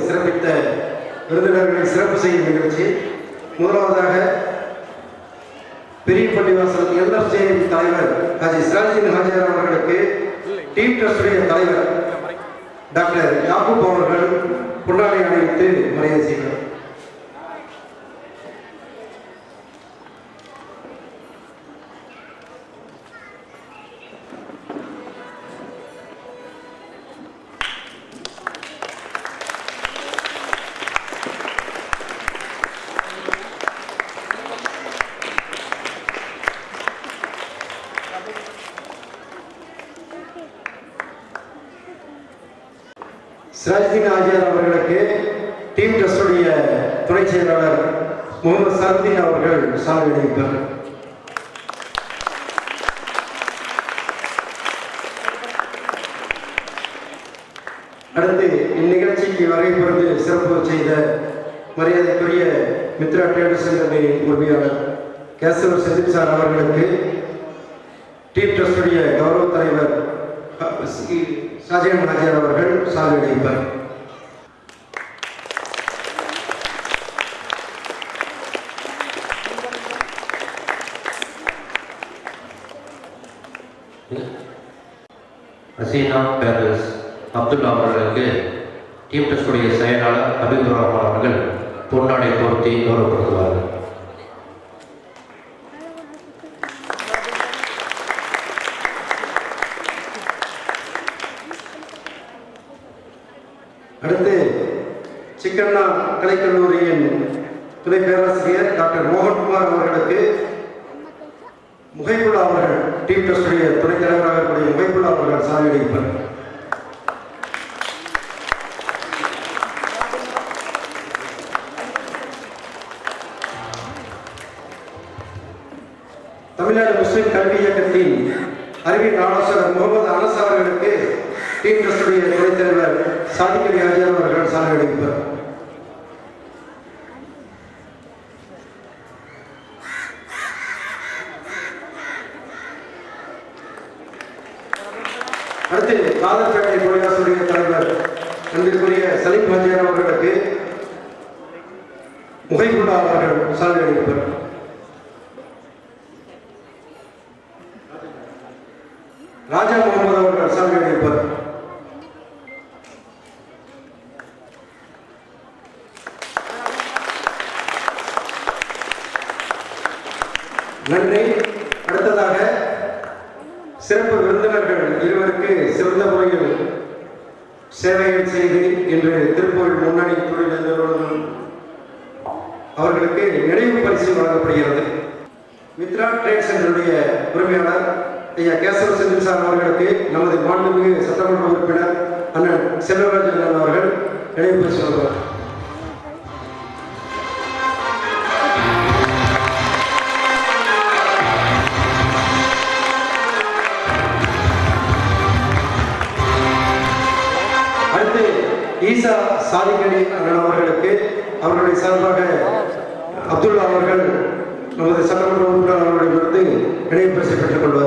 சிறப்பித்த விருந்தினர்களை சிறப்பு செய்யும் நிகழ்ச்சி. முதலாவதாக பெரிய பள்ளிவாசல் எல்எஃப்சியின் தலைவர் ஹாஜி சிராஜின் ஹாஜியார் அவர்களுக்கு டீம் ட்ரஸ்டுடைய தலைவர் டாக்டர் யாக்கூப் அவர்கள் பொன்னாடை அணிவித்து மரியாதை சிராஜ்தீன் ஆஜியார் அவர்களுக்கு டீம் ட்ரஸ்டுடைய துணை செயலாளர் முகமது சரத்தீன் அவர்கள் சாலை அணிவிப்பார் அடுத்து இந்நிகழ்ச்சிக்கு வரை பொறுத்து சிறப்பு செய்த மரியாதைக்குரிய மித்ரா ட்ரேடர்ஸ் சென்டரின் உரிமையாளர் கேசவர் செந்தில் சார் அவர்களுக்கு டீம் ட்ரஸ்டுடைய கௌரவ தலைவர் அ, சி. அவர்கள் சாலை ஹசீனா பேரஸ் அப்துல்லா அவர்களுக்கு டீம் டெஸ்டுடைய செயலாளர் ஹபீபுர் ரஹ்மான் அவர்கள் பொன்னாடை பொருத்தி கௌரவப்படுத்துவார்கள் அடுத்து சிக்கண்ணா கலைக்கல்லூரியின் துணை பேராசிரியர் டாக்டர் மோகன்குமார் அவர்களுக்கு முகைப்புல்லா அவர்கள் டீம் ட்ரஸ்டுடைய துணைத் தலைவராக இருக்கக்கூடிய முகைப்புல்லா அவர்கள் சாலை அளிப்பார் தமிழ்நாடு முஸ்லிம் கல்வி இயக்கத்தின் அறிவியல் ஆலோசகர் முகமது அனஸ் அவர்களுக்கு டீம் ட்ரஸ்டுடைய துணைத் தலைவர் சாதிக்கலி ஆஜியார் அவர்கள் சாலை அளிப்பார் அடுத்து தலைவர் அன்பிற்குரிய சலீம் ஹாஜியார் அவர்களுக்கு அவர்கள் சாலை அளிப்பார் ராஜா முகமது அவர்கள் சாலை அளிப்பார் நன்றி. அடுத்ததாக சிறப்பு விருந்தினர்கள் இருவருக்கு சிறந்த முறையில் சேவைகள் செய்து இன்று திருப்பூர் முன்னணி தொழில் நிறுவனம் அவர்களுக்கு நினைவு பரிசு வழங்கப்படுகிறது. மித்ரா ட்ரேட்ஸ் எங்களுடைய உரிமையாளர் ஐயா கேசவ செந்தில் சார் அவர்களுக்கு நமது மாண்புமிகு சட்டமன்ற உறுப்பினர் அண்ணன் செல்வராஜன் அவர்கள் நினைவு பரிசு வழங்குவார் ஈசா சாதிக்கடி அண்ணன் அவர்களுக்கு அவர்களுடைய சார்பாக அப்துல்லா அவர்கள் நமது சட்டமன்ற உறுப்பினர் அவர்களிடமிருந்து நினைவு பரிசு பெற்றுக் கொள்வார்.